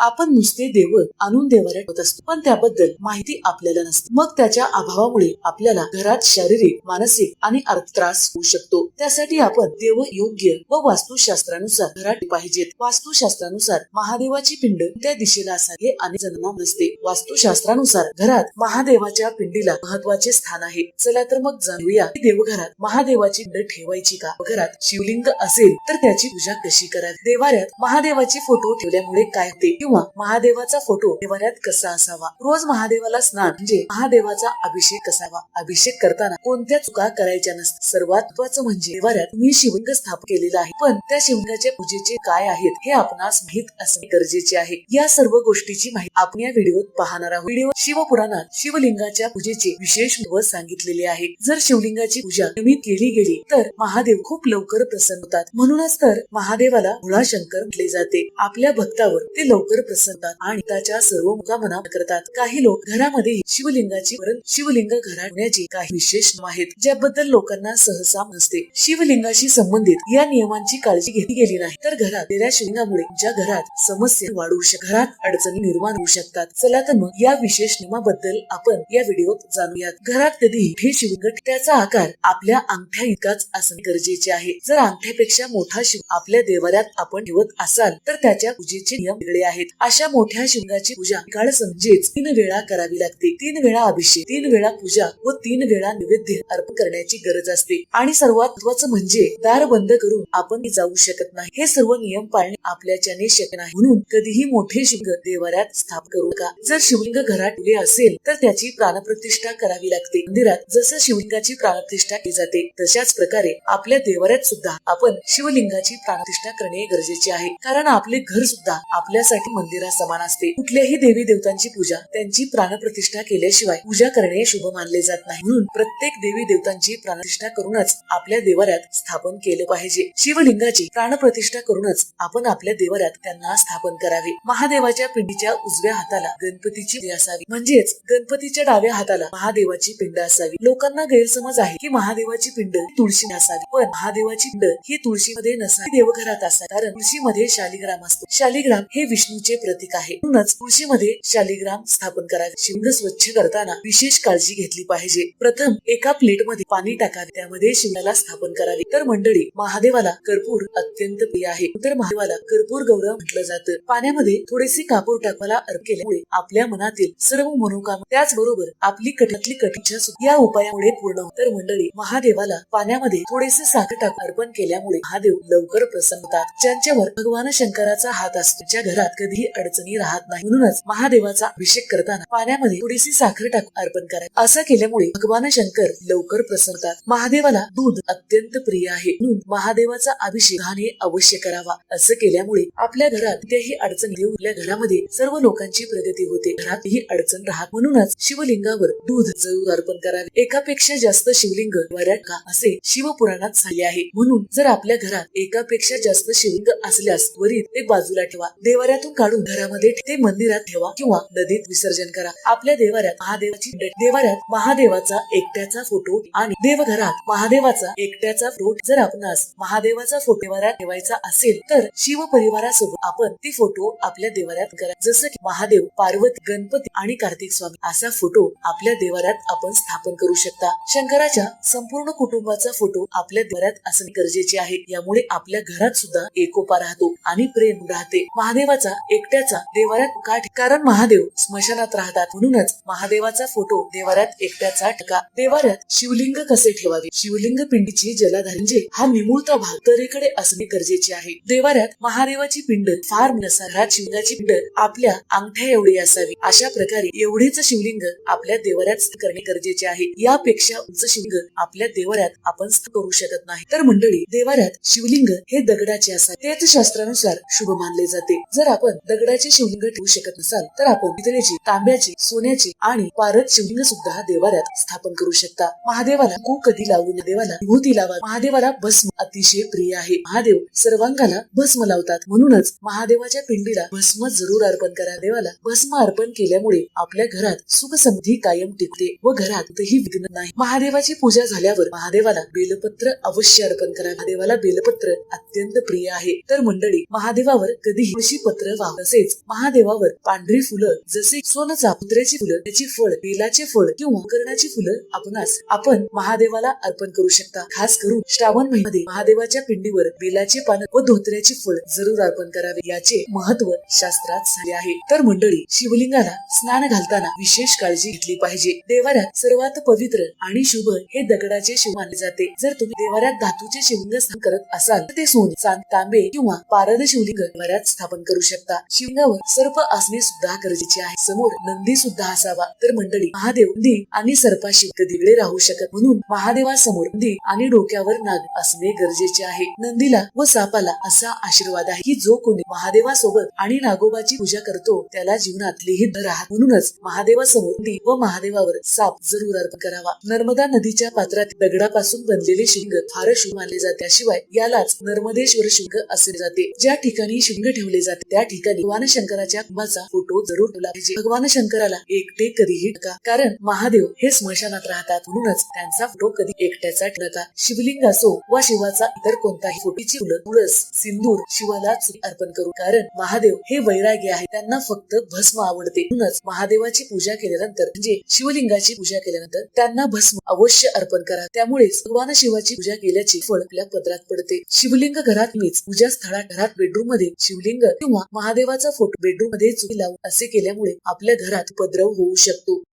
आपण नुसते देव आणून देवाऱ्या ठेवत असतो. पण त्याबद्दल माहिती आपल्याला नसते. मग त्याच्या अभावामुळे आपल्याला घरात शारीरिक मानसिक आणि अर्थ त्रास होऊ शकतो. त्यासाठी आपण देव योग्य व वास्तुशास्त्रानुसार घरात पाहिजेत. वास्तुशास्त्रानुसार महादेवाची पिंड त्या दिशेला असावी हे अनेक जणांना नसते. वास्तुशास्त्रानुसार घरात महादेवाच्या पिंडीला महत्त्वाचे स्थान आहे. चला तर मग जाणूया देवघरात महादेवाची पिंड ठेवायची का? घरात शिवलिंग असेल तर त्याची पूजा कशी करावी? देवाऱ्यात महादेवाचे फोटो ठेवल्यामुळे काय होते? किंवा महादेवाचा फोटो देवाऱ्यात कसा असावा? रोज महादेवाला स्नान म्हणजे महादेवाचा अभिषेक असावा. अभिषेक करताना कोणत्या चुका करायच्या नसतात. सर्वात महत्वाचं म्हणजे देवाऱ्यात तुम्ही शिवलिंग स्थापन केलेलं आहे. पण त्या शिवलिंगाच्या पूजेचे काय आहेत हे आपणास माहीत असणे गरजेचे आहे. या सर्व गोष्टीची माहिती आपण या व्हिडिओत पाहणार आहोत. व्हिडिओ शिवपुराणात शिवलिंगाच्या पूजेचे विशेष महत्त्व सांगितलेले आहे. जर शिवलिंगाची पूजा नियमित केली गेली तर महादेव खूप लवकर प्रसन्न होतात. म्हणूनच तर महादेवाला मुळाशंकर म्हटले जाते. आपल्या भक्तावर ते लवकर प्रसन्न आणि त्याच्या सर्व मुकामना करतात. काही लोक घरामध्ये शिवलिंगाची परंतु शिवलिंग घराण्याची काही विशेष आहेत ज्याबद्दल लोकांना सहसा नसते. शिवलिंगाशी संबंधित या नियमांची काळजी घेतली गेली नाही तर घरात दिल्या शिवलिंगामुळे तुमच्या घरात समस्या वाढू शकतात घरात अडचणी निर्माण होऊ शकतात. चला तर मग या विशेष नियमाबद्दल आपण या व्हिडिओत जाणूयात. घरात कधीही हे शिवलिंग त्याचा आकार आपल्या अंगठ्या इतकाच असणे गरजेचे आहे. जर अंगठ्यापेक्षा मोठा शिव आपल्या देवाऱ्यात आपण ठेवत असाल तर त्याच्या पूजेचे नियम वेगळे आहेत. अशा मोठ्या शिवलिंगाची पूजा काळ समजेच. तीन वेळा करावी लागते. तीन वेळा अभिषेक तीन वेळा पूजा व तीन वेळा नैवेद्य अर्पण करण्याची गरज असते. आणि सर्वात महत्वाचं म्हणजे दार बंद करून आपण जाऊ शकत नाही. हे सर्व नियम पाळणे आपल्याच्याने शक्य नाही. म्हणून कधीही मोठे शिवलिंग देवाऱ्यात स्थापन करू नका. जर शिवलिंग घरात ठेवले असेल तर त्याची प्राणप्रतिष्ठा करावी लागते. मंदिरात जसं शिवलिंगाची प्राणप्रतिष्ठा केली जाते तशाच प्रकारे आपल्या देवाऱ्यात सुद्धा आपण शिवलिंगाची प्राणप्रतिष्ठा करणे गरजेचे आहे. कारण आपले घर सुद्धा आपल्यासाठी मंदिरा समान असते. कुठल्याही देवी देवतांची पूजा त्यांची प्राणप्रतिष्ठा केल्याशिवाय पूजा करणे शुभ मानले जात नाही. म्हणून प्रत्येक देवी देवतांची प्राणप्रतिष्ठा करूनच आपल्या देवाऱ्यात स्थापन केलं पाहिजे. शिवलिंगाची प्राणप्रतिष्ठा करूनच आपण आपल्या देवाऱ्यात त्यांना स्थापन करावे. महादेवाच्या पिंडीच्या उजव्या हाताला गणपतीची असावी. म्हणजेच गणपतीच्या डाव्या हाताला महादेवाची पिंड असावी. लोकांना गैरसमज आहे की महादेवाची पिंड तुळशी असावी पण महादेवाची पिंड ही तुळशीमध्ये नसावी. देवघरात असावी. कारण तुळशीमध्ये शालिग्राम असतो. शालिग्राम हे विष्णू विष्णूचे प्रतीक आहे. म्हणूनच तुळशीमध्ये शालिग्राम स्थापन करावे. शिवलिंग स्वच्छ करताना विशेष काळजी घेतली पाहिजे. प्रथम एका प्लेटमध्ये पाणी टाकावे. त्यामध्ये शिवल्याला स्थापन करावे. तर मंडळी महादेवाला कर्पूर अत्यंत प्रिय आहे. तर महादेवाला कर्पूर गौरव म्हटलं जातं. पाण्यामध्ये थोडेसे कापूर टाकवाला अर्प केल्यामुळे आपल्या मनातील सर्व मनोकाम त्याचबरोबर आपली कटातली कठीच्या या उपायामुळे पूर्ण तर मंडळी महादेवाला पाण्यामध्ये थोडेसे साखर टाक अर्पण केल्यामुळे महादेव लवकर प्रसन्न होतात. ज्यांच्यावर भगवान शंकराचा हात असतो त्या घरात कधी अडचणी राहत नाही. म्हणूनच महादेवाचा अभिषेक करताना पाण्यामध्ये थोडीशी साखर टाकून अर्पण करावे असं केल्यामुळे भगवान शंकर लवकर प्रसरतात महादेवाला दूध अत्यंत प्रिय आहे. म्हणून महादेवाचा अभिषेक घाणे अवश्य करावा. असं केल्यामुळे आपल्या घरात कोणत्याही अडचण येऊ आपल्या घरामध्ये सर्व लोकांची प्रगती होते. घरात ही अडचण राहत म्हणूनच शिवलिंगावर दूध जरूर अर्पण करावे. एकापेक्षा जास्त शिवलिंग वऱ्यात का असे शिवपुराणात झाले आहे. म्हणून जर आपल्या घरात एकापेक्षा जास्त शिवलिंग असल्यास त्वरित ते बाजूला ठेवा. देवाऱ्यातून काढून घरामध्ये ते मंदिरात ठेवा किंवा नदीत विसर्जन करा. आपल्या देवाऱ्यात महादेवाची देवाऱ्यात महादेवाचा एकट्याचा फोटो आणि देवघरात महादेवाचा एकट्याचा फोटो जर आपणास महादेवाचा फोटो देवाऱ्यात ठेवायचा असेल तर शिव परिवारासोबत आपण ती फोटो आपल्या देवाऱ्यात करा. जसं की महादेव पार्वती गणपती आणि कार्तिक स्वामी असा फोटो आपल्या देवाऱ्यात आपण स्थापन करू शकता. शंकराच्या संपूर्ण कुटुंबाचा फोटो आपल्या देवाऱ्यात असणे गरजेचे आहे. यामुळे आपल्या घरात सुद्धा एकोपा राहतो आणि प्रेम राहते. महादेवाचा एकट्याचा देवाऱ्यात का कारण महादेव स्मशानात राहतात. म्हणूनच महादेवाचा फोटो देवाऱ्यात एकट्याचा टका देवाऱ्यात शिवलिंग कसे ठेवावे? शिवलिंग पिंडीची जलाधार. म्हणजे हा निमुळता भाग तरीकडे असणे गरजेचे आहे. देवाऱ्यात महादेवाची पिंड फार नसा शिवलिंगाची पिंड आपल्या अंगठ्या एवढी असावी. अशा प्रकारे एवढेच शिवलिंग आपल्या देवाऱ्यात करणे गरजेचे आहे. यापेक्षा उंच शिवलिंग आपल्या देवाऱ्यात आपण करू शकत नाही. तर मंडळी देवाऱ्यात शिवलिंग हे दगडाचे असतात तेच शास्त्रानुसार शुभ मानले जाते. जर आपण दगडाचे शिवलिंग ठेवू शकत नसाल तर आपण पितळेची तांब्याची सोन्याची आणि पारद शिवलिंग सुद्धा देवाऱ्यात स्थापन करू शकता. महादेवाला कू कधी लावून देवाला विभूती लावा. महादेवाला भस्म अतिशय प्रिय आहे. महादेव सर्वांगाला भस्म लावतात. म्हणूनच महादेवाच्या पिंडीला भस्म जरूर अर्पण करा. देवाला भस्म अर्पण केल्यामुळे आपल्या घरात सुख समृद्धी कायम टिकते व घरात कुठेही विघ्न नाही. महादेवाची पूजा झाल्यावर महादेवाला बेलपत्र अवश्य अर्पण करा. महादेवाला बेलपत्र अत्यंत प्रिय आहे. तर मंडळी महादेवावर कधीही पत्र वा आहोत तसेच महादेवावर पांढरी फुलं जसे सोनचा पुत्र्याची फुलं त्याची फळ बेलाचे फळ किंवा कर्णाची फुलं आपणास आपण महादेवाला अर्पण करू शकता. खास करून श्रावण महिन्यामध्ये महादेवाच्या पिंडीवर बेलाचे पानं व धोत्र्याचे फळ जरूर अर्पण करावे. याचे महत्त्व शास्त्रात झाले आहे. तर मंडळी शिवलिंगाला स्नान घालताना विशेष काळजी घेतली पाहिजे. देवाऱ्यात सर्वात पवित्र आणि शुभ हे दगडाचे शिव मानले जाते. जर तुम्ही देवाऱ्यात धातूचे शिवलिंग स्थान करत असाल तर ते सोने चांद तांबे किंवा पारद शिवलिंग देवाऱ्यात स्थापन करू शकता. शिवलिंगावर सर्प असणे सुद्धा गरजेचे आहे. समोर नंदी सुद्धा असावा. तर मंडळी महादेव नंदी आणि सर्पाशी कधी राहू शकत? म्हणून महादेवासमोर नंदी आणि डोक्यावर नाग असणे गरजेचे आहे. नंदीला व सापाला असा आशीर्वाद आहे की जो कोणी महादेवासोबत आणि नागोबाची पूजा करतो त्याला जीवनात लिहित राहत. म्हणूनच महादेवासमोर नंदी व महादेवावर साप जरूर अर्पण करावा. नर्मदा नदीच्या पात्रात दगडापासून बनलेले शिंग फार शुभ मानले जाते. शिवाय यालाच नर्मदेश्वर शिंग असे जाते ज्या ठिकाणी शिंग ठेवले जाते त्या ठिकाणी ठिकाणी भगवान शंकराच्या कुंभाचा फोटो जरूर ठेवला पाहिजे. भगवान शंकराला एकटे कधीही नका कारण महादेव हे स्मशानात राहतात म्हणूनच त्यांचा फोटो कधी एकट्याचा ठेवू नका. शिवलिंग असो वा शिवाचा इतर कोणताही फोटीची फुलं तुळस सिंदूर शिवाला अर्पण करू. कारण महादेव हे वैरागी आहे त्यांना फक्त भस्म आवडते. म्हणूनच महादेवाची पूजा केल्यानंतर म्हणजे शिवलिंगाची पूजा केल्यानंतर त्यांना भस्म अवश्य अर्पण करा. त्यामुळे भगवान शिवाची पूजा केल्याचे फळ आपल्या पदरात पडते. शिवलिंग घरात मीच पूजा स्थळात घरात बेडरूममध्ये शिवलिंग किंवा महादेवाचा फोटो बेडरूममध्ये चुकी लावून असे केल्यामुळे आपल्या घरात उपद्रव होऊ शकतो.